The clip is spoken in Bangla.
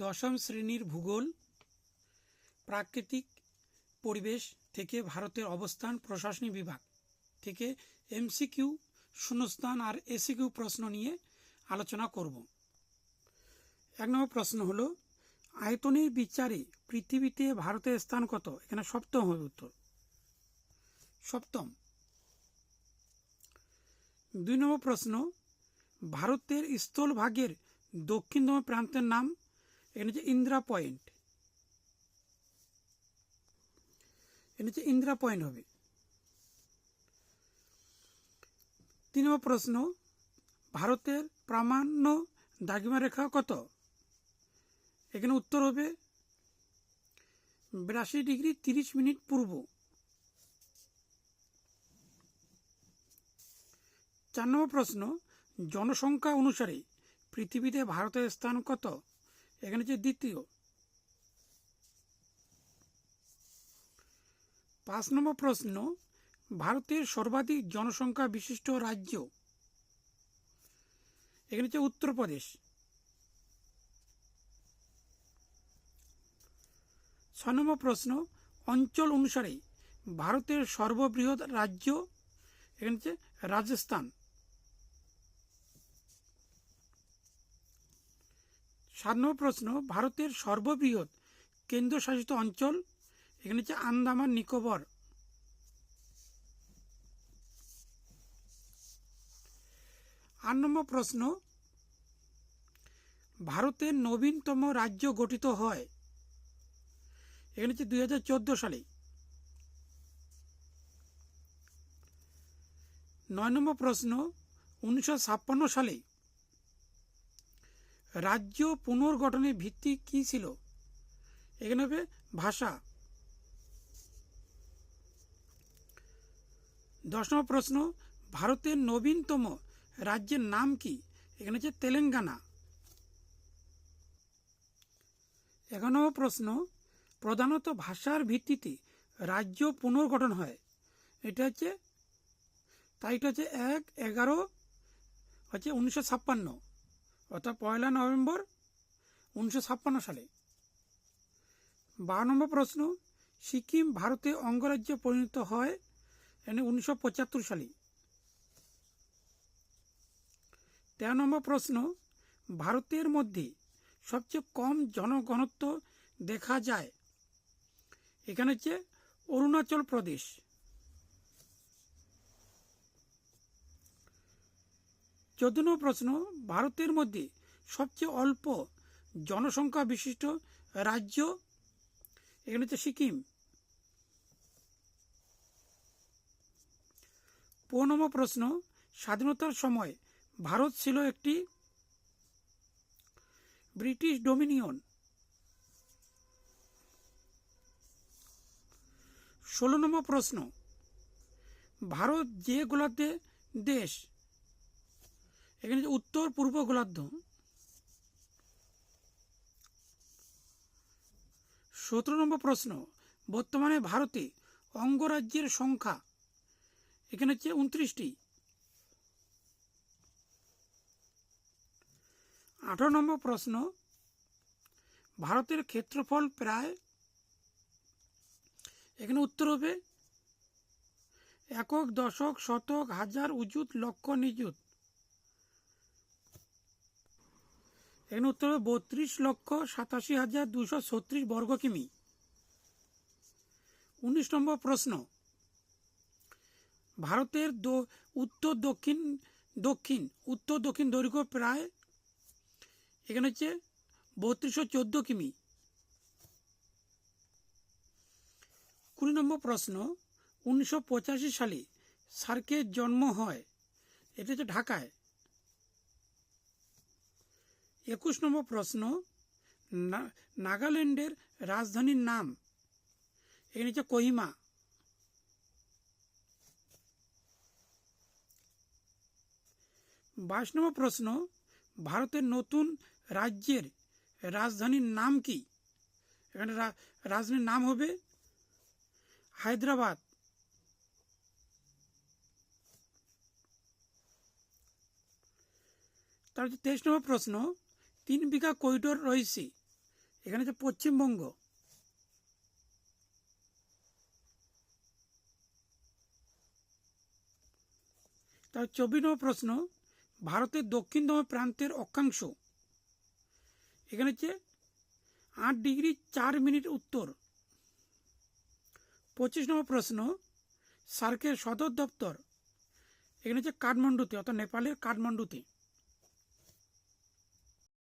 দশম শ্রেণির ভূগোল, প্রাকৃতিক পরিবেশ থেকে ভারতের অবস্থান প্রশাসনিক বিভাগ থেকে এমসিকিউ শূন্যস্থান আর এসিকিউ প্রশ্ন নিয়ে আলোচনা করব। এক নম্বর প্রশ্ন হলো, আয়তনের বিচারে পৃথিবীতে ভারতের স্থান কত? এখানে সপ্তম হবে উত্তর। সপ্তম। দুই নম্বর প্রশ্ন, ভারতের স্থলভাগের দক্ষিণতম প্রান্তের নাম এখানে হচ্ছে ইন্দিরা পয়েন্ট। এখানে হচ্ছে ইন্দ্রা পয়েন্ট হবে। তিন নম্বর প্রশ্ন, ভারতের প্রামাণ্য দাগিমা রেখা কত? এখানে উত্তর হবে বিরাশি ডিগ্রি তিরিশ মিনিট পূর্ব। চার নম্বর প্রশ্ন, জনসংখ্যা অনুসারে পৃথিবীতে ভারতের স্থান কত? এখানে হচ্ছে দ্বিতীয়। পাঁচ নম্বর প্রশ্ন, ভারতের সর্বাধিক জনসংখ্যা বিশিষ্ট রাজ্য। এখানে হচ্ছে উত্তরপ্রদেশ। ছয় নম্বর প্রশ্ন, অঞ্চল অনুসারে ভারতের সর্ববৃহৎ রাজ্য এখানে হচ্ছে রাজস্থান। সাত নম্বর প্রশ্ন, ভারতের সর্ববৃহৎ কেন্দ্রশাসিত অঞ্চল, এখানে হচ্ছে আন্দামান, নিকোবর। আট নম্বর প্রশ্ন, ভারতের নবীনতম রাজ্য গঠিত হয়, এখানে হচ্ছে দুই হাজার চোদ্দ সালে। নয় নম্বর প্রশ্ন, উনিশশো ছাপ্পান্ন সালে রাজ্য পুনর্গঠনের ভিত্তি কী ছিল? এখানে হবে ভাষা। দশ নম্বর প্রশ্ন, ভারতের নবীনতম রাজ্যের নাম কি? এখানে হচ্ছে তেলেঙ্গানা। এগারো প্রশ্ন, প্রধানত ভাষার ভিত্তিতে রাজ্য পুনর্গঠন হয়। এটা হচ্ছে তারিখটা হচ্ছে এক এগারো, হচ্ছে উনিশশো ছাপ্পান্ন। অর্থাৎ পয়লা নভেম্বর উনিশশো ছাপ্পান্ন সালে। বারো নম্বর প্রশ্ন, সিকিম ভারতে অঙ্গরাজ্যে পরিণত হয় এনে উনিশশো পঁচাত্তর সালে। তেরো নম্বর প্রশ্ন, ভারতের মধ্যে সবচেয়ে কম জনঘনত্ব দেখা যায় এখানে হচ্ছে অরুণাচল প্রদেশ। চোদ্দ নম্বর প্রশ্ন ভারতের মধ্যে সবচেয়ে অল্প জনসংখ্যা বিশিষ্ট রাজ্য এখানে হচ্ছে সিকিম। পনেরো প্রশ্ন, স্বাধীনতার সময় ভারত ছিল একটি ব্রিটিশ ডোমিনিয়ন। ষোলো নম্বর প্রশ্ন, ভারত যে গোলার্ধে দেশ এখানে উত্তর, পূর্ব গোলার্ধ। সতেরো নম্বর প্রশ্ন, বর্তমানে ভারতে অঙ্গরাজ্যের সংখ্যা এখানে হচ্ছে উনত্রিশটি। আঠারো নম্বর প্রশ্ন, ভারতের ক্ষেত্রফল প্রায় এখানে উত্তর হবে। একক, দশক, শতক, হাজার, উজুত, লক্ষ, নিযুত। এখানে উত্তর হবে বত্রিশ লক্ষ সাতাশি হাজার দুশো ছত্রিশ বর্গ কিমি। উনিশ নম্বর প্রশ্ন। ভারতের উত্তর দক্ষিণ দক্ষিণ, উত্তর দক্ষিণ দৈর্ঘ্য প্রায় এখানে হচ্ছে বত্রিশশো চোদ্দ কিমি। কুড়ি নম্বর প্রশ্ন। উনিশশো পঁচাশি সালে সার্কের জন্ম হয়। এটা হচ্ছে ঢাকায়। একুশ নম্বর প্রশ্ন নাগাল্যান্ডের রাজধানীর নাম। এখানে হচ্ছে কোহিমা। বাইশ নম্বর প্রশ্ন, ভারতের নতুন রাজ্যের রাজধানীর নাম কি? এখানে রাজধানীর নাম হবে হায়দ্রাবাদ। তার তেইশ নম্বর প্রশ্ন তিন বিঘা করিডোর রয়েছে। এখানে হচ্ছে পশ্চিমবঙ্গ। তার চব্বিশ নম্বর প্রশ্ন, ভারতের দক্ষিণতম প্রান্তের অক্ষাংশ। এখানে হচ্ছে আট ডিগ্রি চার মিনিট উত্তর। পঁচিশ নম্বর প্রশ্ন, সার্কের সদর দপ্তর। এখানে হচ্ছে কাঠমান্ডুতে, অর্থাৎ নেপালের কাঠমান্ডুতে।